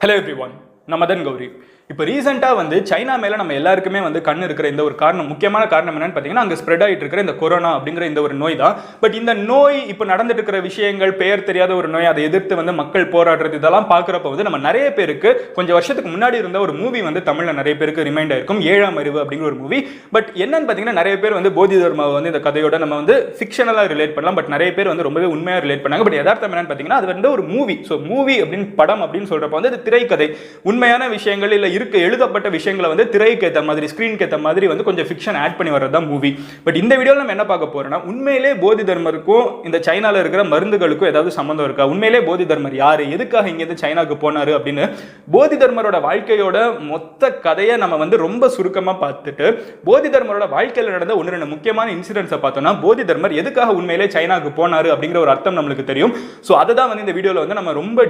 Hello every one நான் மதன் கௌரி இப்போ ரீசெண்டாக வந்து சைனா மேலே நம்ம எல்லாருக்குமே வந்து கண் இருக்கிற இந்த ஒரு காரணம் முக்கியமான காரணம் என்னன்னு பார்த்தீங்கன்னா அங்கே ஸ்ப்ரெட் ஆகிட்டு இருக்கிற இந்த கொரோனா அப்படிங்கிற இந்த ஒரு நோய் தான். பட் இந்த நோய் இப்போ நடந்துட்டு இருக்கிற விஷயங்கள் பெயர் தெரியாத ஒரு நோய் அதை எதிர்த்து வந்து மக்கள் போராடுறது இதெல்லாம் பார்க்குறப்ப வந்து நம்ம நிறைய பேருக்கு கொஞ்சம் வருஷத்துக்கு முன்னாடி இருந்த ஒரு மூவி வந்து தமிழில் நிறைய பேருக்கு ரிமைண்ட் ஆயிருக்கும் ஏழாம் அறிவு அப்படிங்கிற ஒரு மூவி பட் என்னன்னு பார்த்தீங்கன்னா நிறைய பேர் வந்து போதி தர்மாவை வந்து இந்த கதையோட நம்ம வந்து ஃபிக்ஷனலாக ரிலேட் பண்ணலாம். பட் நிறைய பேர் வந்து ரொம்பவே உண்மையாக ரிலேட் பண்ணாங்க. பட் யதார்த்தம் என்னன்னு பார்த்தீங்கன்னா அது வந்து ஒரு மூவி ஸோ மூவி அப்படின்னு படம் அப்படின்னு சொல்கிறப்ப வந்து அது திரைக்கதை. உண்மையான விஷயங்கள் இல்லை இருக்க எழுதப்பட்ட விஷயங்களை வந்து திரைக்கு ஏற்ற மாதிரி ஸ்க்ரீனுக்கு ஏற்ற மாதிரி வந்து கொஞ்சம் ஃபிக்ஷன் ஆட் பண்ணி வர்றது தான் மூவி பட் இந்த வீடியோவில் நம்ம என்ன பார்க்க போறோம்னா உண்மையிலே போதி தர்மருக்கும் இந்த சைனாவில் இருக்கிற மருந்துகளுக்கும் ஏதாவது சம்மந்தம் இருக்கா? உண்மையிலே போதி தர்மர் யார்? எதுக்காக இங்கேருந்து சைனாக்கு போனாரு அப்படின்னு போதி தர்மரோட வாழ்க்கையோட மொத்த கதையை நம்ம வந்து ரொம்ப சுருக்கமாக பார்த்துட்டு போதி தர்மரோட வாழ்க்கையில் நடந்த ஒன்று ரெண்டு முக்கியமான இன்சிடென்ட்ஸை பார்த்தோம்னா போதி தர்மர் எதுக்காக உண்மையிலே சைனாக்கு போனாரு அப்படிங்கிற ஒரு அர்த்தம் நம்மளுக்கு தெரியும். ஸோ அதை தான் வந்து இந்த வீடியோவில் வந்து நம்ம ரொம்ப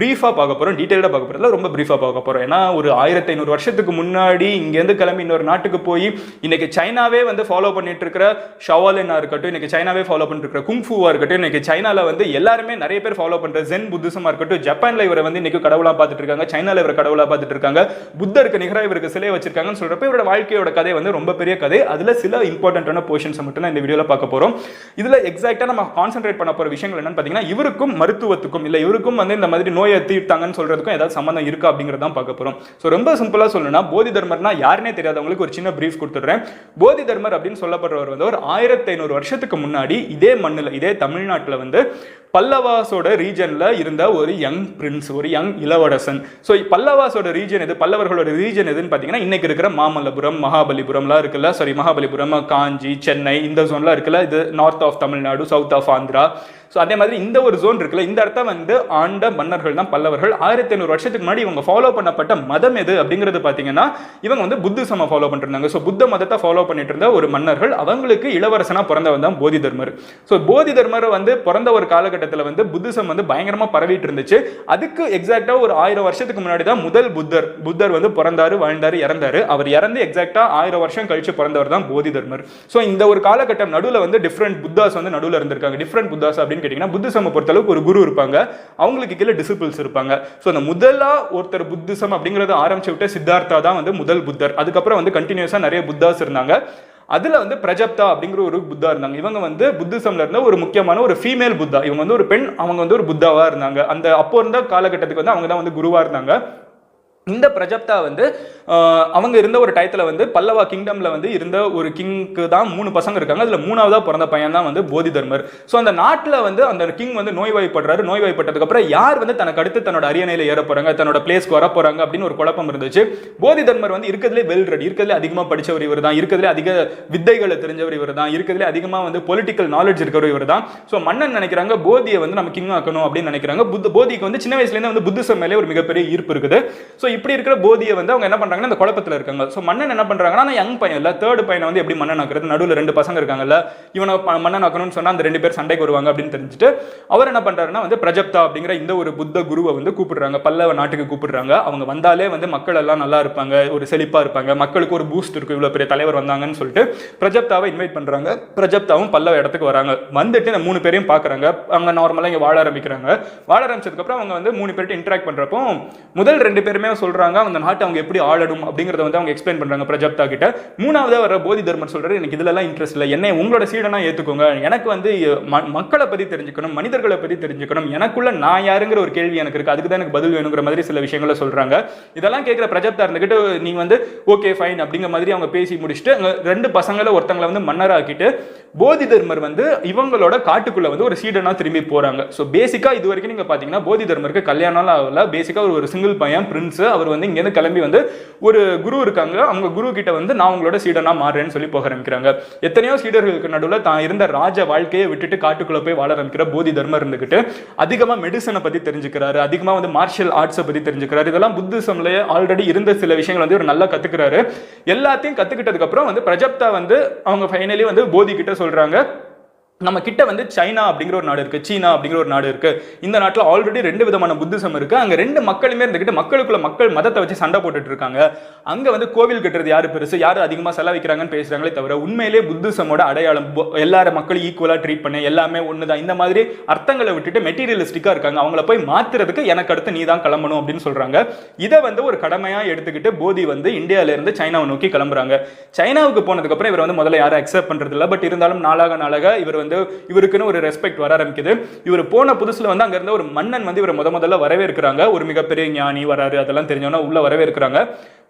ப்ரீஃபாக பார்க்க போகிறோம் டீட்டெயிலாக பார்க்க போகிறதுல ரொம்ப ப்ரீஃபாக பார்க்க போகிறோம் ஏன்னா ஒரு ஆயிரத்தி ஐநூறு வருஷத்துக்கு முன்னாடி இங்கேருந்து கிளம்பி இன்னொரு நாட்டுக்கு போய் இன்னைக்கு சைனாவே வந்து ஃபாலோ பண்ணிட்டு இருக்கிற ஷவாலினா இருக்கட்டும் இன்னைக்கு சைனாவே ஃபாலோ பண்ணிட்டு இருக்கிற குங்ஃபூவா இருக்கட்டும் இன்னைக்கு சைனால வந்து எல்லாருமே நிறைய பேர் ஃபாலோ பண்ற ஜென் புத்திசமா இருக்கட்டும் ஜப்பான்ல இவரை வந்து இன்னைக்கு கடவுளா பார்த்துட்டு இருக்காங்க சைனால இவரை கடவுளா பார்த்துட்டு இருக்காங்க புத்தருக்கு நிகராக இவருக்கு சிலை வச்சிருக்காங்கன்னு சொல்றப்ப இவரோட வாழ்க்கையோட கதை வந்து ரொம்ப பெரிய கதை. அதுல சில இம்பார்ட்டன்டான போர்ஷன்ஸ் மட்டும் தான் இந்த வீடியோல பார்க்க போறோம். இதுல எக்ஸாக்டா நம்ம கான்சென்ட்ரேட் பண்ண போற விஷயங்கள் என்னன்னு பாத்தீங்கன்னா இவருக்கும் மருத்துவத்துக்கும் இல்ல இவருக்கும் வந்து இந்த மாதிரி நோயை தீர்த்தாங்கன்னு சொல்றதுக்கும் ஏதாவது சம்மந்தம் இருக்கா அப்படிங்கறத பார்க்க போறோம். ஸோ ரொம்ப சிம்பிளா சொல்லணும்னா போதி தர்மர்னா யாருனே தெரியாதவங்களுக்கு ஒரு சின்ன ப்ரீஃப் கொடுத்துட்றேன். போதி தர்மர் அப்படின்னு சொல்லப்படுறவர் வந்து ஒரு ஆயிரத்தி ஐநூறு வருஷத்துக்கு முன்னாடி இதே மண்ணில் இதே தமிழ்நாட்டில் வந்து பல்லவாஸோட ரீஜனில் இருந்த ஒரு யங் பிரின்ஸ் ஒரு யங் இளவரசன். ஸோ பல்லவாஸோட ரீஜன் எது? பல்லவர்களோட ரீஜன் எதுன்னு பார்த்தீங்கன்னா இன்னைக்கு இருக்கிற மாமல்லபுரம் மகாபலிபுரம்லாம் இருக்குல்ல? சாரி மகாபலிபுரம் காஞ்சி சென்னை இந்த ஜோன்லாம் இருக்குல்ல? இது north of Tamil Nadu south of Andhra so அதே மாதிரி இந்த ஒரு ஜோன் இருக்குல்ல இந்த இடத்த வந்து ஆண்ட மன்னர்கள் தான் பல்லவர்கள். ஆயிரத்தி ஐநூறு வருஷத்துக்கு முன்னாடி இவங்க ஃபாலோ பண்ணப்பட்ட மதம் எது அப்படிங்கிறது பார்த்தீங்கன்னா இவங்க வந்து புத்திசம ஃபாலோ பண்ணிருந்தாங்க ஸோ புத்த மதத்தை ஃபாலோ பண்ணிட்டு இருந்த ஒரு மன்னர்கள் அவங்களுக்கு இளவரசனாக பிறந்தவன் தான் போதி தர்மர். ஸோ போதி தர்மர் வந்து பிறந்த ஒரு காலகட்டத்தில் வந்து புத்திசம் வந்து பயங்கரமாக பரவிட்டு இருந்துச்சு. அதுக்கு எக்ஸாக்டாக ஒரு ஆயிரம் வருஷத்துக்கு முன்னாடி தான் முதல் புத்தர் புத்தர் வந்து பிறந்தாரு வாழ்ந்தாரு இறந்தாரு. அவர் இறந்து எக்ஸாக்டாக ஆயிரம் வருஷம் கழிச்சு பிறந்தவர் தான் போதி தர்மர். ஸோ இந்த ஒரு காலகட்டம் நடுவில் வந்து டிஃப்ரெண்ட் புத்தாஸ் வந்து நடுவில் இருந்திருக்காங்க. டிஃப்ரெண்ட் புத்தாஸ் அப்படின்னு கேட்டிங்கன்னா புத்திசம் பொறுத்தளவுக்கு ஒரு குரு இருப்பாங்க. அவங்களுக்கு கீழே டிசிபிள்ஸ் இருப்பாங்க. ஸோ அந்த முதலா ஒருத்தர் புத்திசம் அப்படிங்கிறத ஆரம்பிச்சு விட்ட சித்தார்த்தா தான் வந்து முதல் புத்தர். அதுக்கப்புறம் வந்து கண்டினியூஸாக நிறைய புத்தாஸ் இருந்தாங்க. அதில் வந்து பிரஜப்தா அப்படிங்கிற ஒரு புத்தா இருந்தாங்க. இவங்க வந்து புத்திசம்ல இருந்த ஒரு முக்கியமான ஒரு ஃபீமேல் புத்தா. இவங்க வந்து ஒரு பெண் அவங்க வந்து ஒரு புத்தாவாக இருந்தாங்க. அந்த அப்போ இருந்த காலகட்டத்துக்கு வந்து அவங்க தான் வந்து குருவாக இருந்தாங்க. இந்த பிரஜப்தா வந்து அவங்க இருந்த ஒரு டயத்தில் வந்து பல்லவா கிங்டம்ல வந்து இருந்த ஒரு கிங்க்கு தான் மூணு பசங்க இருக்காங்க. அதில் மூணாவதாக பிறந்த பையன் தான் வந்து போதி தர்மர் ஸோ அந்த நாட்டில் வந்து அந்த கிங் வந்து நோய்வாய்ப்படுறாரு. நோய்வாய்ப்பட்டதுக்கப்புறம் யார் வந்து தனக்கு அடுத்து தன்னோட அரியணையில் ஏற போகிறாங்க தன்னோட பிளேஸ்க்கு வர போகிறாங்க அப்படின்னு ஒரு குழப்பம் இருந்துச்சு. போதி தர்மர் வந்து இருக்கிறதுலே வெல் ரெடி இருக்கிறதுலே அதிகமாக படிச்சவர் இவர் தான் இருக்கிறதுலே அதிக வித்தைகளை தெரிஞ்சவர் இவர் தான் இருக்கிறதுலே அதிகமாக வந்து பொலிட்டிக்கல் நாலேஜ் இருக்கிற இவர் தான். ஸோ மன்னன் நினைக்கிறாங்க போதியை வந்து நம்ம கிங் ஆக்கணும் அப்படின்னு நினைக்கிறாங்க. புத்த போதிக்கு வந்து சின்ன வயசுலேருந்து வந்து புத்திசம் மேலே ஒரு மிகப்பெரிய ஈர்ப்பு இருக்குது. ஸோ இப்படி இருக்கிற போதியை வந்து அவங்க என்ன பண்ணுறாங்கன்னா இந்த குழப்பத்தில் இருக்காங்க. ஸோ மன்னன் என்ன பண்ணுறாங்கன்னா அந்த யங் பையன் இல்லை தேர்ட் பையனை வந்து எப்படி மன்னன் ஆக்குறது நடுவில் ரெண்டு பசங்க இருக்காங்கல்ல இவனை மன்னன் ஆக்கணும்னு சொன்னால் அந்த ரெண்டு பேர் சண்டைக்கு வருவாங்க அப்படின்னு தெரிஞ்சுட்டு அவர் என்ன பண்ணுறாருன்னா வந்து பிரஜப்தா அப்படிங்கிற இந்த ஒரு புத்த குருவை வந்து கூப்பிடுறாங்க. பல்லவ நாட்டுக்கு கூப்பிடுறாங்க. அவங்க வந்தாலே வந்து மக்கள் எல்லாம் நல்லா இருப்பாங்க ஒரு செழிப்பாக இருப்பாங்க. மக்களுக்கு ஒரு பூஸ்ட் இருக்கும். இவ்வளோ பெரிய தலைவர் வந்தாங்கன்னு சொல்லிட்டு பிரஜப்தாவை இன்வைட் பண்ணுறாங்க பிரஜப்தாவும் பல்லவ இடத்துக்கு வராங்க. வந்துட்டு இந்த மூணு பேரையும் பார்க்குறாங்க அவங்க நார்மலாக இங்கே வாழ ஆரம்பிக்கிறாங்க. வாழ ஆரம்பிச்சதுக்கப்புறம் அவங்க வந்து மூணு பேர்கிட்ட இன்ட்ராக்ட் பண்ணுறப்போ முதல் ரெண்டு பேருமே சொல்றாங்க அந்த நாட்டை அவங்க எப்படி ஆளணும் அப்படிங்கறத வந்து அவங்க எக்ஸ்பிளைன் பண்றாங்க பிரஜப்தா கிட்ட. மூணாவதா வர போதி தர்மர் சொல்றாரு எனக்கு இதுல எல்லாம் இன்ட்ரெஸ்ட் இல்லை. என்ன உங்களோட சீடனா ஏத்துக்கோங்க. எனக்கு வந்து ம- மக்களை பத்தி தெரிஞ்சுக்கணும் மனிதர்களை பத்தி தெரிஞ்சுக்கணும். எனக்குள்ள நான் யாருங்கிற ஒரு கேள்வி எனக்கு இருக்கு. அதுக்கு தான் எனக்கு பதில் வேணுங்கிற மாதிரி சில விஷயங்களை சொல்றாங்க. இதெல்லாம் கேட்கிற பிரஜப்தா இருந்துகிட்டு நீங்க வந்து ஓகே ஃபைன் அப்படிங்கிற மாதிரி அவங்க பேசி முடிச்சுட்டு ரெண்டு பசங்களை ஒருத்தங்களை வந்து மன்னராக்கிட்டு போதி தர்மர் வந்து இவங்களோட காட்டுக்குள்ள வந்து ஒரு சீடனா திரும்பி போறாங்க. ஸோ பேசிக்கா இது வரைக்கும் நீங்க பாத்தீங்கன்னா போதி தர்மருக்கு கல்யாணம் ஆகல. பேசிக்கா ஒரு ஒரு சிங்கிள் பையன் பிரின்ஸ் அவர் வந்து இங்க இருந்து கிளம்பி வந்து ஒரு குரு இருக்காங்க. அவங்க குரு கிட்ட வந்து நான் உங்களோட சீடனா மாறுறேன்னு சொல்லி போக ஆரம்பிக்கிறாங்க. எத்தனையோ சீடர்களுக்கு நடுவில் தான் இருந்த ராஜ வாழ்க்கையை விட்டுட்டு காட்டுக்குள்ள போய் வாழ ஆரம்பிக்கிற போதி தர்மர் இருந்துகிட்டு அதிகமா மெடிசனை பத்தி தெரிஞ்சுக்கிறாரு. அதிகமா வந்து மார்ஷியல் ஆர்ட்ஸை பத்தி தெரிஞ்சுக்கிறாரு. இதெல்லாம் புத்திசம்லயே ஆல்ரெடி இருந்த சில விஷயங்கள் வந்து ஒரு நல்லா கத்துக்கிறாரு. எல்லாத்தையும் கத்துக்கிட்டதுக்கு அப்புறம் வந்து பிரஜப்தா வந்து அவங்க ஃபைனலி வந்து போதி கிட்ட சொல்றாங்க. நம்ம கிட்ட வந்து சைனா அப்படிங்கிற ஒரு நாடு இருக்கு சீனா அப்படிங்கிற ஒரு நாடு இருக்கு. இந்த நாட்டில் ஆல்ரெடி ரெண்டு விதமான புத்திசம் இருக்கு. அங்க ரெண்டு மக்களுமே இருந்துகிட்டு மக்களுக்குள்ள மக்கள் மதத்தை வச்சு சண்டை போட்டுட்டு இருக்காங்க. அங்க வந்து கோவில் கட்டுறது யாரு பெருசு? யார் அதிகமா செலவிக்கிறாங்கன்னு பேசுறாங்களே தவிர உண்மையிலே புத்திசமோட அடையாளம் பு- எல்லார மக்களும் ஈக்குவலா ட்ரீட் பண்ண எல்லாமே ஒண்ணுதான். இந்த மாதிரி அர்த்தங்களை விட்டுட்டு மெட்டீரியலிஸ்டிக்கா இருக்காங்க. அவங்கள போய் மாத்துறதுக்கு எனக்கு அடுத்து நீ தான் கிளம்பணும் அப்படின்னு சொல்றாங்க. இதை வந்து ஒரு கடமையா எடுத்துக்கிட்டு போதி வந்து இந்தியால இருந்து சைனாவை நோக்கி கிளம்புறாங்க. சைனாவுக்கு போனதுக்கு அப்புறம் இவர் வந்து முதல்ல யாரும் அக்செப்ட் பண்றது பட் இருந்தாலும் நாளாக நாளாக இவர் வந்து இவருக்குன்னு ஒரு ரெஸ்பெக்ட் வர ஆரம்பிக்குது. இவர் போன புதுசுல வந்து அங்கிருந்து ஒரு மன்னன் வந்து இவர் முத முதல்ல வரவேற்கிறாங்க. ஒரு மிகப்பெரிய ஞானி வராரு அதெல்லாம் தெரிஞ்சோன்னா உள்ள வரவேற்கிறாங்க.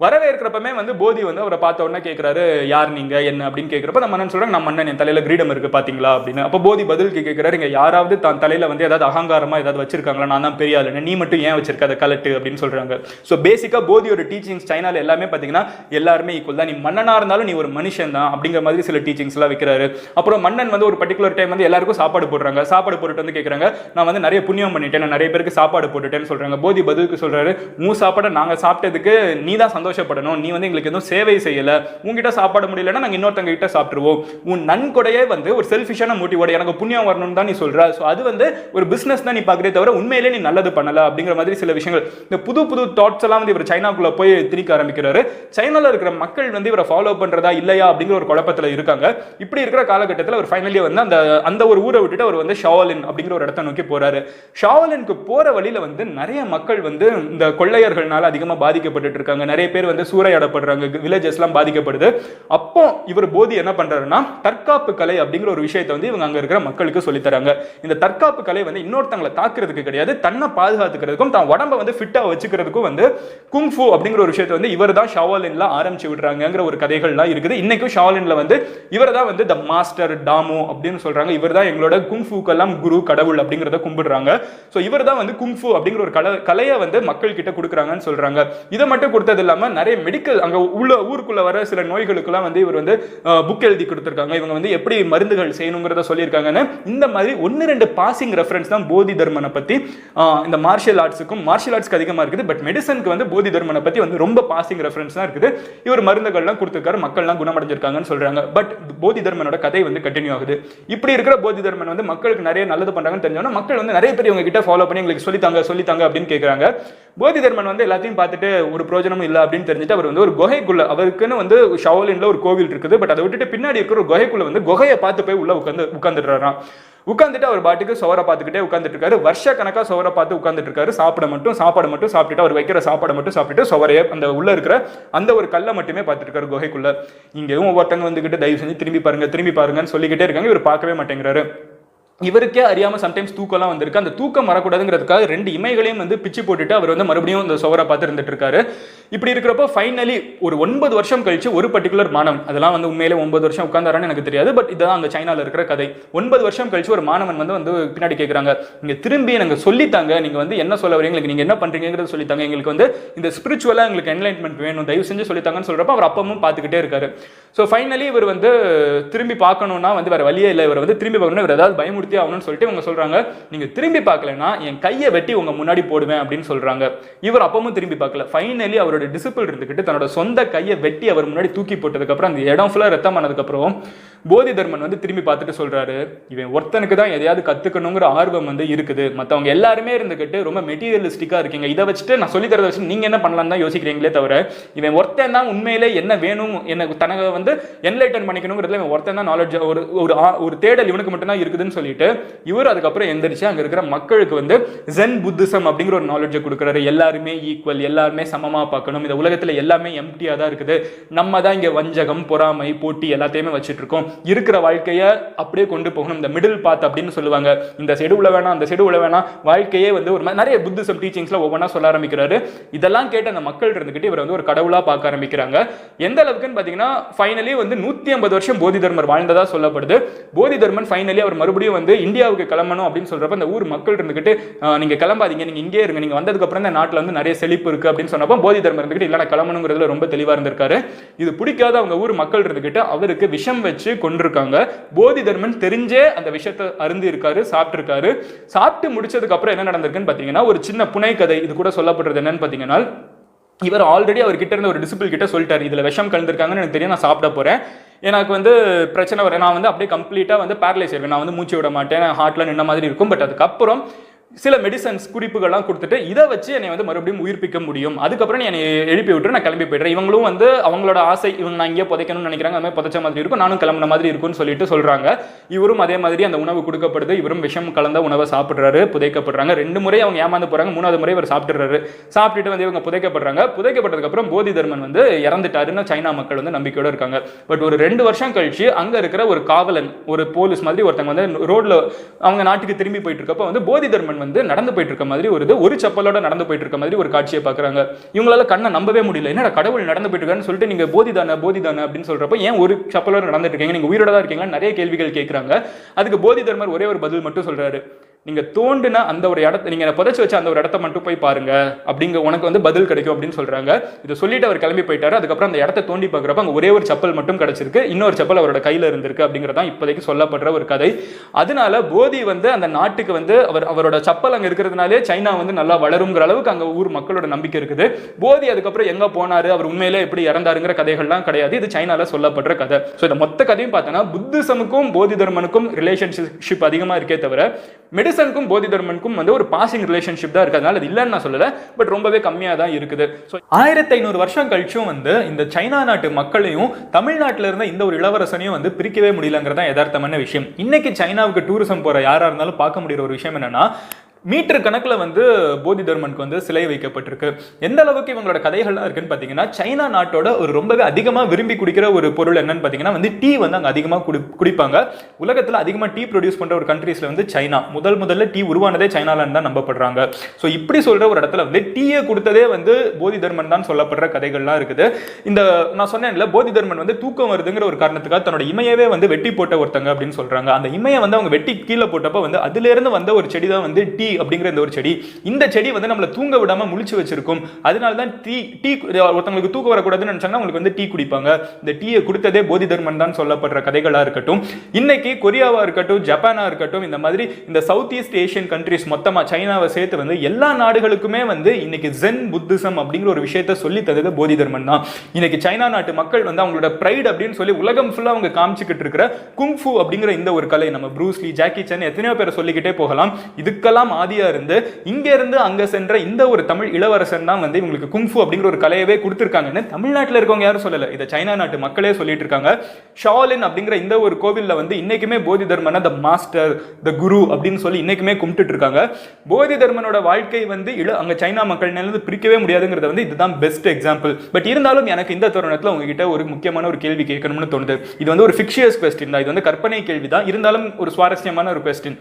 வரவேற்கிறப்பமே வந்து போதி வந்து அவரை பார்த்த உடனே கேட்கிறாரு யார் நீங்க? என்ன? அப்படின்னு கேட்கிறப்ப அந்த மன்னன் சொல்றாங்க நம்ம மன்னன் என் தலையில கிரீடம் இருக்கு பாத்தீங்களா? அப்படின்னு. அப்போ போதி பதிலுக்கு கேட்கிறாரு இங்க யாராவது தான் தலையில வந்து ஏதாவது அகங்காரமா ஏதாவது வச்சிருக்காங்களா? நான் தான் பெரிய ஆளுன்னு நீ மட்டும் ஏன் வச்சிருக்க? அதை கலட்டு அப்படின்னு சொல்றாங்க. ஸோ பேசிக்கா போதியோட டீச்சிங்ஸ் சைனால எல்லாமே பாத்தீங்கன்னா எல்லாருமே ஈக்குவல் தான். நீ மன்னனா இருந்தாலும் நீ ஒரு மனுஷன் தான் அப்படிங்கிற மாதிரி சில டீச்சிங்ஸ் எல்லாம் வைக்கிறாரு. அப்புறம் மன்னன் வந்து ஒரு பர்டிகுலர் டைம் வந்து எல்லாருக்கும் சாப்பாடு போடுறாங்க. சாப்பாடு போட்டுட்டு வந்து கேட்குறாங்க நான் வந்து நிறைய புண்ணியம் பண்ணிட்டேன். நான் நிறைய பேருக்கு சாப்பாடு போட்டுட்டேன்னு சொல்றாங்க. போதி பதிலுக்கு சொல்றாரு உன் சாப்பாடை நாங்க சாப்பிட்டதுக்கு நீ தான் சந்தோஷப்படணும். நீ வந்து எங்களுக்கு எதுவும் சேவை செய்யல. உங்ககிட்ட சாப்பாடு முடியலன்னா நாங்க இன்னொருத்தங்க கிட்ட சாப்பிடுவோம் உன் நன்கொடையே வந்து ஒரு செல்ஃபிஷான மோட்டிவோட எனக்கு புண்ணியம் வரணும்னு தான் நீ சொல்ற. ஸோ அது வந்து ஒரு பிசினஸ் தான் நீ பார்க்குறே தவிர உண்மையிலே நீ நல்லது பண்ணல. அப்படிங்கிற மாதிரி சில விஷயங்கள். இந்த புது புது தாட்ஸ் எல்லாம் வந்து இவர் சைனாக்குள்ள போய் திணிக்க ஆரம்பிக்கிறாரு. சைனால இருக்கிற மக்கள் வந்து இவரை ஃபாலோ பண்றதா இல்லையா அப்படிங்கிற ஒரு குழப்பத்தில் இருக்காங்க. இப்படி இருக்கிற காலகட்டத்தில் அவர் ஃபைனலி வந்து அந்த அந்த ஒரு ஊரை விட்டுட்டு அவர் வந்து ஷாவலின் அப்படிங்கிற ஒரு இடத்த நோக்கி போறாரு. ஷாவலினுக்கு போற வழியில வந்து நிறைய மக்கள் வந்து இந்த கொள்ளையர்கள்னால அதிகமா பாதிக்கப்பட்டுட்டு இருக்காங்க. நிறைய பேர் வந்து சூறையாடப்படுறாங்க. வில்லேஜஸ் எல்லாம் பாதிக்கப்படுது. அப்போ இவர் போதி என்ன பண்றாருன்னா தற்காப்பு கலை அப்படிங்கிற ஒரு விஷயத்தை வந்து இவங்க அங்க இருக்கிற மக்களுக்கு சொல்லித்தராங்க. இந்த தற்காப்பு கலை வந்து இன்னொருத்தங்களை தாக்குறதுக்கு கிடையாது. தன்னை பாதுகாத்துக்கிறதுக்கும் தான் உடம்ப வந்து ஃபிட்டா வச்சுக்கிறதுக்கும் வந்து குங்ஃபு அப்படிங்கிற ஒரு விஷயத்தை வந்து இவர் தான் ஷாவலின்ல ஆரம்பிச்சு விடுறாங்கிற ஒரு கதைகள்லாம் இருக்குது. இன்னைக்கும் ஷாவலின்ல வந்து இவர் தான் வந்து த மாஸ்டர் டாமோ அப்படின்னு சொல்றாங்க. இவர் தான் எங்களோட குங்ஃபுக்கெல்லாம் குரு கடவுள் அப்படிங்கிறத கும்பிடுறாங்க. ஸோ இவர் தான் வந்து குங்ஃபு அப்படிங்கிற ஒரு கலை கலையை வந்து மக்கள் கிட்ட கொடுக்குறாங்கன்னு சொல்றாங்க. இதை மட்டும் கொடுத்தது இல்லாம நிறைய மெடிக்கல் அங்க உள்ள ஊருக்குள்ள வர சில நோய்களுக்கெல்லாம் வந்து இவர் வந்து புக் எழுதி கொடுத்துருக்காங்க. இவங்க வந்து எப்படி மருந்துகள் செய்யணுங்கிறத சொல்லியிருக்காங்கன்னு. இந்த மாதிரி ஒன்று ரெண்டு பாசிங் ரெஃபரன்ஸ் தான் போதி தர்மனை பத்தி இந்த மார்ஷியல் ஆர்ட்ஸுக்கும் மார்ஷியல் ஆர்ட்ஸ்க்கு அதிகமாக இருக்குது. பட் மெடிசனுக்கு வந்து போதி தர்மனை பத்தி வந்து ரொம்ப பாசிங் ரெஃபரன்ஸ் தான் இருக்குது. இவர் மருந்துகள்லாம் கொடுத்துருக்காரு மக்கள்லாம் குணமடைஞ்சிருக்காங்கன்னு சொல்றாங்க. பட் போதி தர்மனோட கதை வந்து கண்டினியூ ஆகுது. இப்படி இருக்கிற போதி தர்மன் வந்து மக்களுக்கு நிறைய நல்லது பண்றாங்கன்னு தெரிஞ்சோன்னா மக்கள் வந்து நிறைய பேர் இவங்க கிட்ட ஃபாலோ பண்ணி எங்களுக்கு சொல்லித்தாங்க சொல்லித்தாங்க அப்படின்னு கேட்குறாங்க போதி தர்மன் வந்து எல்லாத்தையும் பார்த்துட்டு ஒரு பிரோஜனமும் இல்லை அப்படின்னு தெரிஞ்சுட்டு அவர் வந்து ஒரு குகைக்குள்ள அவருக்குன்னு வந்து ஷாவலின்ல ஒரு கோவில் இருக்குது பட் அதை விட்டுட்டு பின்னாடி இருக்கிற ஒரு குகைக்குள்ள வந்து குகையை பார்த்து போய் உள்ள உட்காந்து உட்காந்துடுறாராம் உட்காந்துட்டு அவர் பாட்டுக்கு சுவரை பார்த்துக்கிட்டே உட்காந்துட்டு இருக்காரு வருஷ கணக்காக சுவரை பார்த்து உட்காந்துட்டு இருக்காரு சாப்பிட மட்டும் சாப்பாடு மட்டும் சாப்பிட்டுட்டு அவர் வைக்கிற சாப்பாடை மட்டும் சாப்பிட்டுட்டு சுவரையே அந்த உள்ள இருக்கிற அந்த ஒரு கல்லை மட்டுமே பார்த்துட்டு இருக்காரு குகைக்குள்ள இங்கேயும் ஒவ்வொருத்தங்க வந்துகிட்டு தயவு செஞ்சு திரும்பி பாருங்க திரும்பி பாருங்கன்னு சொல்லிக்கிட்டே இருக்காங்க. இவர் பார்க்கவே மாட்டேங்கிறாரு. இவருக்கே அறியாம சம்டைம்ஸ் தூக்கம்லாம் வந்திருக்கு. அந்த தூக்கம் வரக்கூடாதுங்கிறதுக்காக ரெண்டு இமைகளையும் வந்து பிச்சு போட்டுட்டு அவர் வந்து மறுபடியும் இந்த சுவரை பார்த்து இருந்துட்டு இருக்காரு இப்படி இருக்கிறப்போ ஃபைனலி ஒரு ஒன்பது வருஷம் கழிச்சு ஒரு பர்டிகுலர் மாணவன். அதெல்லாம் வந்து உண்மையிலே ஒன்பது வருஷம் உட்காந்தாரான்னு எனக்கு தெரியாது பட் இதுதான் அங்கே சைனால இருக்கிற கதை. ஒன்பது வருஷம் கழிச்சு ஒரு மாணவன் வந்து வந்து பின்னாடி கேட்குறாங்க நீங்க திரும்பி எனக்கு சொல்லித்தாங்க நீங்க வந்து என்ன சொல்ல வரீங்க எங்களுக்கு நீங்க என்ன பண்ணுறீங்கிறத சொல்லித்தாங்க. எங்களுக்கு வந்து இந்த ஸ்பிரிச்சுவலாக எங்களுக்கு என்லைன்மெண்ட் வேணும் தயவு செஞ்சு சொல்லித்தாங்கன்னு சொல்கிறப்ப அவர் அப்பமும் பார்த்துக்கிட்டே இருக்காரு. ஸோ ஃபைனலி இவர் வந்து திரும்பி பார்க்கணும்னா வந்து வேற வழியே இல்லை. இவர் வந்து திரும்பி பார்க்கணும் இவர் ஏதாவது பயமுறுத்தி ஆகணும்னு சொல்லிட்டு இவங்க சொல்றாங்க. நீங்க திரும்பி பார்க்கலன்னா என் கையை வெட்டி உங்க முன்னாடி போடுவேன் அப்படின்னு சொல்றாங்க. இவர் அப்பவும் திரும்பி பார்க்கல. ஃபைனலி அவர் அவருடைய டிசிப்பிள் இருந்துக்கிட்டு தன்னோட சொந்த கையை வெட்டி அவர் முன்னாடி தூக்கி போட்டதுக்கு அப்புறம் அந்த இடம் ஃபுல்லா ரத்தம் ஆனதுக்கு அப்புறம் போதி தர்மன் வந்து திரும்பி பார்த்துட்டு சொல்றாரு இவன் ஒருத்தனுக்கு தான் எதையாவது கத்துக்கணுங்கிற ஆர்வம் வந்து இருக்குது. மற்றவங்க எல்லாருமே இருந்துகிட்டு ரொம்ப மெட்டீரியலிஸ்டிக்கா இருக்கீங்க. இதை வச்சுட்டு நான் சொல்லி தரதை வச்சு நீங்க என்ன பண்ணலாம் தான் யோசிக்கிறீங்களே தவிர இவன் ஒருத்தன் தான் உண்மையிலே என்ன வேணும் என்ன தனக்கு வந்து என்லைட்டன் பண்ணிக்கணுங்கிறதுல இவன் ஒருத்தன் தான் நாலேஜ் ஒரு ஒரு ஆ- ஒரு தேடல் இவனுக்கு மட்டும்தான் இருக்குதுன்னு சொல்லிட்டு இவர் அதுக்கப்புறம் எந்திரிச்சு அங்க இருக்கிற மக்களுக்கு வந்து ஜென் புத்திசம் அப்படிங்கிற ஒரு நாலேஜை கொடுக்குறாரு. எல்லாருமே ஈக்குவல் எல்லாருமே சமமா பார்க்கணும். இந்த உலகத்துல எல்லாமே எம்டியா தான் இருக்குது. நம்ம தான் இங்க வஞ்சகம் பொறாமை போட்டி எல்லாத்தையுமே வச்சுட்டு இருக்கோம். இருக்கிற வாழ்க்கையை அப்படியே கொண்டு போகணும். இந்த மிடில் பாத் அப்படின்னு சொல்லுவாங்க. இந்த செடுவில் வேணாம் அந்த செடுவில் உள்ள வேணாம். வாழ்க்கையே வந்து ஒரு மாதிரி நிறைய புத்திசம் டீச்சிங்ஸ்ல ஒவ்வொன்றா சொல்ல ஆரம்பிக்கிறாரு. இதெல்லாம் கேட்டு அந்த மக்கள் இருந்துகிட்டு இவர் வந்து ஒரு கடவுளா பார்க்க ஆரம்பிக்கிறாங்க. எந்த அளவுக்குன்னு பாத்தீங்கன்னா ஃபைனலி வந்து நூத்தி ஐம்பது வருஷம் போதி தர்மர் வாழ்ந்ததா சொல்லப்படுது. போதி தர்மன் ஃபைனலி அவர் மறுபடியும் வந்து இந்தியாவுக்கு கிளம்பணும் அப்படின்னு சொல்றப்ப அந்த ஊர் மக்கள் இருந்துகிட்டு நீங்கள் நீங்க கிளம்பாதீங்க. நீங்க இங்கே இருங்க. நீங்க வந்ததுக்கு அப்புறம் இந்த நாட்டுல வந்து நிறைய செழிப்பு இருக்கு. அப்படின்னு சொன்னப்போ போதி தர்மர் இருந்துகிட்டு இல்ல கிளம்பணுங்கிறதுல ரொம்ப தெளிவா இருந்திருக்காரு. இது பிடிக்காத அவங்க ஊர் மக்கள் இருந்துகிட்டு அவருக்கு விஷம் வச்சு கொண்டிருக்காங்க. போதி தர்மன் தெரிஞ்சே அந்த விஷயத்தை அருந்தி இருக்காரு சாப்பிட்டுருக்காரு. சாப்பிட்டு முடிச்சதுக்கு அப்புறம் என்ன நடந்திருக்குன்னு பாத்தீங்கன்னா ஒரு சின்ன புனை கதை இது கூட சொல்லப்படுறது என்னன்னு பாத்தீங்கன்னா இவர் ஆல்ரெடி அவர் கிட்ட இருந்த ஒரு டிசிபிள் கிட்ட சொல்லிட்டாரு இதுல விஷம் கலந்துருக்காங்கன்னு எனக்கு தெரியும் நான் சாப்பிட போறேன். எனக்கு வந்து பிரச்சனை வரும். நான் வந்து அப்படியே கம்ப்ளீட்டாக வந்து பேரலைஸ் ஆயிருவேன் நான் வந்து மூச்சு விட மாட்டேன். ஹார்ட்லாம் நின்ன மாதிரி இருக்கும். பட் அதுக்கப்புறம் சில மெடிசன்ஸ் குறிப்புகள்லாம் கொடுத்துட்டு இதை வச்சு என்னை வந்து மறுபடியும் உயிர்ப்பிக்க முடியும். அதுக்கப்புறம் நீ என்னை எழுப்பி விட்டு நான் கிளம்பி போயிடுறேன். இவங்களும் வந்து அவங்களோட ஆசை இவங்க நான் இங்கே புதைக்கணும்னு நினைக்கிறாங்க. அது மாதிரி புதைச்ச மாதிரி இருக்கும். நானும் கிளம்புன மாதிரி இருக்கும்னு சொல்லிட்டு சொல்கிறாங்க இவரும் அதே மாதிரி அந்த உணவு கொடுக்கப்படுது. இவரும் விஷம் கலந்த உணவை சாப்பிட்றாரு புதைக்கப்படுறாங்க. ரெண்டு முறை அவங்க ஏமாந்து போகிறாங்க மூணாவது முறை இவர் சாப்பிட்றாரு சாப்பிட்டுட்டு வந்து இவங்க புதைக்கப்படுறாங்க. புதைக்கப்பட்டதுக்கப்புறம் போதி தர்மன் வந்து இறந்துட்டாருன்னு சைனா மக்கள் வந்து நம்பிக்கையோட இருக்காங்க. பட் ஒரு ரெண்டு வருஷம் கழிச்சு அங்கே இருக்கிற ஒரு காவலன் ஒரு போலீஸ் மாதிரி ஒருத்தங்க வந்து ரோட்ல அவங்க நாட்டுக்கு திரும்பி போயிட்டு இருக்கப்போ வந்து போதி தர்மன் வந்து நடந்து போயிட்டு இருக்க மாதிரி ஒரு இது ஒரு செப்பலோட நடந்து போயிட்டு இருக்க மாதிரி ஒரு காட்சியை பார்க்குறாங்க. இவங்களால கண்ணை நம்பவே முடியல. என்னடா கடவுள் நடந்து போயிட்டு இருக்காருன்னு சொல்லிட்டு நீங்க போதிதான போதிதான அப்படின்னு சொல்றப்ப ஏன் ஒரு செப்பலோட நடந்துட்டு இருக்கீங்க? நீங்க உயிரோட தான் இருக்கீங்களா நிறைய கேள்விகள் கேட்குறாங்க அதுக்கு போதி தர்மர் ஒரே ஒரு பதில் மட்டும் சொல்றாரு. நீங்க தோண்டின அந்த ஒரு இடத்த நீங்க புதைச்சு வச்ச அந்த ஒரு இடத்த மட்டும் போய் பாருங்க. அப்படிங்க உனக்கு வந்து பதில் கிடைக்கும் அப்படின்னு சொல்றாங்க. இதை சொல்லிட்டு அவர் கிளம்பி போயிட்டாரு. அதுக்கப்புறம் அந்த இடத்த தோண்டி பார்க்குறப்ப அங்க ஒரே ஒரு செப்பல் மட்டும் கிடைச்சிருக்கு. இன்னொரு செப்பல் அவரோட கையில இருந்திருக்கு அப்படிங்கறதான் இப்போதைக்கு சொல்லப்படுற ஒரு கதை. அதனால போதி வந்து அந்த நாட்டுக்கு வந்து அவர் அவரோட செப்பல் அங்க இருக்கிறதுனாலே சைனா வந்து நல்லா வளருங்கிற அளவுக்கு அங்க ஊர் மக்களோட நம்பிக்கை இருக்குது. போதி அதுக்கப்புறம் எங்க போனாரு? அவர் உண்மையிலே எப்படி இறந்தாருங்கிற கதைகள்லாம் கிடையாது. இது சைனால சொல்லப்படுற கதை. ஸோ இந்த மொத்த கதையும் பார்த்தோன்னா புத்திசமுக்கும் போதி தர்மனுக்கும் ரிலேஷன்ஷிப் அதிகமா இருக்கே தவிர மெடிசனுக்கும் போதி தர்மனுக்கும் வந்து ஒரு பாசிங் ரிலேஷன்ஷிப் தான் இருக்கு அதனால அது இல்லைன்னு நான் சொல்லலை. பட் ரொம்பவே கம்மியாக தான் இருக்குது. ஸோ ஆயிரத்தி ஐநூறு வருஷம் கழிச்சும் வந்து இந்த சைனா நாட்டு மக்களையும் தமிழ்நாட்டில் இருந்த இந்த ஒரு இளவரசனையும் வந்து பிரிக்கவே முடியலங்கிறதான் யதார்த்தமான விஷயம். இன்னைக்கு சைனாவுக்கு டூரிசம் போற யாரா இருந்தாலும் பார்க்க முடியிற ஒரு விஷயம் என்னன்னா மீட்டர் கணக்கில் வந்து போதி தர்மனுக்கு வந்து சிலை வைக்கப்பட்டிருக்கு. எந்த அளவுக்கு இவங்களோட கதைகள்லாம் இருக்குன்னு பார்த்தீங்கன்னா சைனா நாட்டோட ஒரு ரொம்பவே அதிகமாக விரும்பி குடிக்கிற ஒரு பொருள் என்னன்னு பார்த்தீங்கன்னா வந்து டீ வந்து அங்கே அதிகமாக குடி குடிப்பாங்க. உலகத்தில் அதிகமாக டீ ப்ரொடியூஸ் பண்ணுற ஒரு கண்ட்ரீஸில் வந்து சைனா. முதல் முதல்ல டீ உருவானதே சைனாலன்னு தான் நம்பப்படுறாங்க. ஸோ இப்படி சொல்கிற ஒரு இடத்துல வந்து டீயை கொடுத்ததே வந்து போதி தர்மன் தான் சொல்லப்படுற கதைகள்லாம் இருக்குது. இந்த நான் சொன்னேன்ல போதி தர்மன் வந்து தூக்கம் வருதுங்கிற ஒரு காரணத்துக்காக தன்னோட இமையவே வந்து வெட்டி போட்ட ஒருத்தங்க அப்படின்னு சொல்கிறாங்க அந்த இமையை வந்து அவங்க வெட்டி கீழே போட்டப்போ வந்து அதுலேருந்து வந்த ஒரு செடி தான் வந்து டீ அப்படிங்கிற இந்த ஒரு செடி இந்த செடி வந்து நம்மளை தூங்க விடாம முழிச்சு வச்சிருக்கும். அதனால தான் டீ டீ ஒருத்தவங்களுக்கு தூக்கம் வரக்கூடாதுன்னு நினைச்சாங்கன்னா அவங்களுக்கு வந்து டீ குடிப்பாங்க. இந்த டீயை கொடுத்ததே போதி தர்மன் தான் சொல்லப்படுற கதைகளா இருக்கட்டும். இன்னைக்கு கொரியாவா இருக்கட்டும் ஜப்பானா இருக்கட்டும் இந்த மாதிரி இந்த சவுத் ஈஸ்ட் ஏஷியன் கண்ட்ரிஸ் மொத்தமா சைனாவை சேர்த்து வந்து எல்லா நாடுகளுக்குமே வந்து இன்னைக்கு ஜென் புத்திசம் அப்படிங்கிற ஒரு விஷயத்த சொல்லி தந்தது போதி தர்மன் தான். இன்னைக்கு சைனா நாட்டு மக்கள் வந்து அவங்களோட ப்ரைட் அப்படின்னு சொல்லி உலகம் ஃபுல்லா அவங்க காமிச்சுக்கிட்டு இருக்கிற குங்ஃபு அப்படிங்கிற இந்த ஒரு கலை நம்ம ப்ரூஸ்லி ஜாக்கி சன் எத்தனையோ பேரை சொல்லிக்கிட்டே போகலாம். இதுக்கெல்லாம் ஆதியா இருந்து இங்க இருந்து அங்க சென்ற இந்த ஒரு தமிழ் இளவரசன் தான் வந்து இவங்களுக்கு குங்ஃபு அப்படிங்கிற ஒரு கலையவே கொடுத்துருக்காங்கன்னு தமிழ்நாட்டில் இருக்கவங்க யாரும் சொல்லல. இதை சைனா நாட்டு மக்களே சொல்லிட்டு இருக்காங்க. ஷாலின் அப்படிங்கிற இந்த ஒரு கோவில்ல வந்து இன்னைக்குமே போதி தர்மனை த மாஸ்டர் த குரு அப்படின்னு சொல்லி இன்னைக்குமே கும்பிட்டுட்டு இருக்காங்க. போதி தர்மனோட வாழ்க்கை வந்து இள அங்க சைனா மக்கள்னால பிரிக்கவே முடியாதுங்கிறத வந்து இதுதான் பெஸ்ட் எக்ஸாம்பிள் பட் இருந்தாலும் எனக்கு இந்த தருணத்தில் உங்ககிட்ட ஒரு முக்கியமான ஒரு கேள்வி கேட்கணும்னு தோணுது. இது வந்து ஒரு ஃபிக்ஷியஸ் கொஸ்டின் தான். இது வந்து கற்பனை கேள்வி தான் இருந்தாலும் ஒரு சுவாரஸ்யமான ஒரு கொஸ்டின்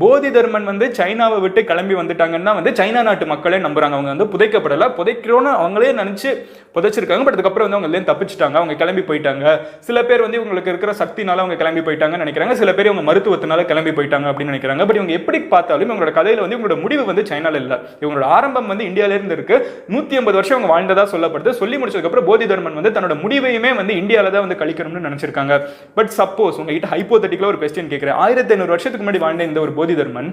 போதி தர்மன் வந்து சைனாவை விட்டு கிளம்பி வந்துட்டாங்கன்னா வந்து சைனா நாட்டு மக்களே நம்புறாங்க. அவங்க வந்து புதைக்கப்படல. புதைக்கிறோன்னு அவங்களே நினைச்சு புதைச்சிருக்காங்க. பட் அதுக்கப்புறம் வந்து அவங்க தப்பிச்சிட்டாங்க. அவங்க கிளம்பி போயிட்டாங்க. சில பேர் வந்து இவங்களுக்கு இருக்கிற சக்தினால அவங்க கிளம்பி போயிட்டாங்கன்னு நினைக்கிறாங்க. சில பேர் இவங்க மருத்துவத்தினால கிளம்பி போயிட்டாங்க அப்படின்னு நினைக்கிறாங்க. பட் இவங்க எப்படி பார்த்தாலும் இவங்களோட கதையில வந்து இவங்களோட முடிவு வந்து சைனால இல்ல. இவங்களோட ஆரம்பம் வந்து இந்தியால இருந்து இருக்கு. நூத்தி ஐம்பது வருஷம் அவங்க வாழ்ந்ததா சொல்லப்படுது. சொல்லி முடிச்சதுக்கப்புறம் போதி தர்மன் வந்து தன்னோட முடிவையுமே வந்து இந்தியால தான் வந்து கழிக்கணும்னு நினைச்சிருக்காங்க. பட் சப்போஸ் உங்ககிட்ட ஹைப்போதட்டிக்கலா ஒரு கொஸ்டின் கேட்கிறேன் ஆயிரத்தி ஐநூறு வருஷத்துக்கு முன்னாடி வாழ்ந்த இந்த ஒரு போதி தர்மன்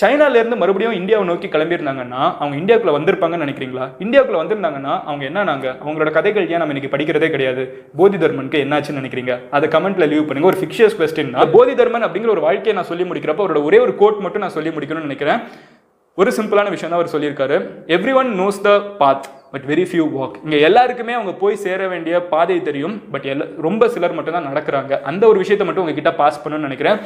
சைனால இருந்து மறுபடியும் இந்தியாவை நோக்கி கிளம்பியிருந்தாங்கன்னா அவங்க இந்தியாவுக்குள்ள வந்திருப்பாங்கன்னு நினைக்கிறீங்களா? இந்தியாவுக்குள்ள வந்திருந்தாங்கன்னா அவங்க என்ன நாங்க? அவங்களோட கதைகள் ஏன் நம்ம இன்னைக்கு படிக்கிறதே கிடையாது? போதி தர்மனுக்கு என்னாச்சுன்னு நினைக்கிறீங்க? அதை கமெண்ட்ல லீவ் பண்ணுங்க. ஒரு ஃபிக்ஷியஸ் கொஸ்டின் போதி தர்மன் அப்படிங்கிற ஒரு வாழ்க்கையை நான் சொல்லி முடிக்கிறப்ப அவரோட ஒரே ஒரு கோட் மட்டும் நான் சொல்லி முடிக்கணும்னு நினைக்கிறேன். ஒரு சிம்பிளான விஷயம் தான் அவர் சொல்லியிருக்காரு. Everyone knows the path but very few walk இங்கே எல்லாருக்குமே அவங்க போய் சேர வேண்டிய பாதை தெரியும் பட் எல்லா ரொம்ப சிலர் மட்டும்தான் நடக்கிறாங்க. அந்த ஒரு விஷயத்தை மட்டும் உங்ககிட்ட பாஸ் பண்ணணும்னு நினைக்கிறேன்.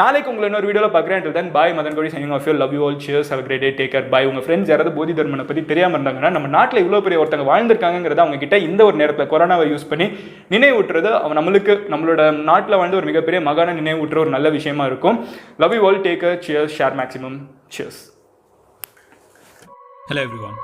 நாளைக்கு உங்களை இன்னொரு வீடியோவில் பார்க்குறேன். Then bye Madan Gowri signing off you love you all cheers have great day take care bye உங்கள் ஃப்ரெண்ட்ஸ் யாராவது போதி தர்மனை பற்றி தெரியாமல் இருந்தாங்கன்னா நம்ம நாட்டில் இவ்வளோ பெரிய ஒருத்தங்க வாழ்ந்திருக்காங்கிறத அவங்க கிட்ட இந்த ஒரு நேரத்தில் கொரோனாவை யூஸ் பண்ணி நினைவூட்டுறது அவன் நம்மளுக்கு நம்மளோட நாட்டில் வாழ்ந்து ஒரு மிகப்பெரிய மகான நினைவூட்டுற ஒரு நல்ல விஷயமா இருக்கும். Love you all take care cheers share maximum cheers hello everyone.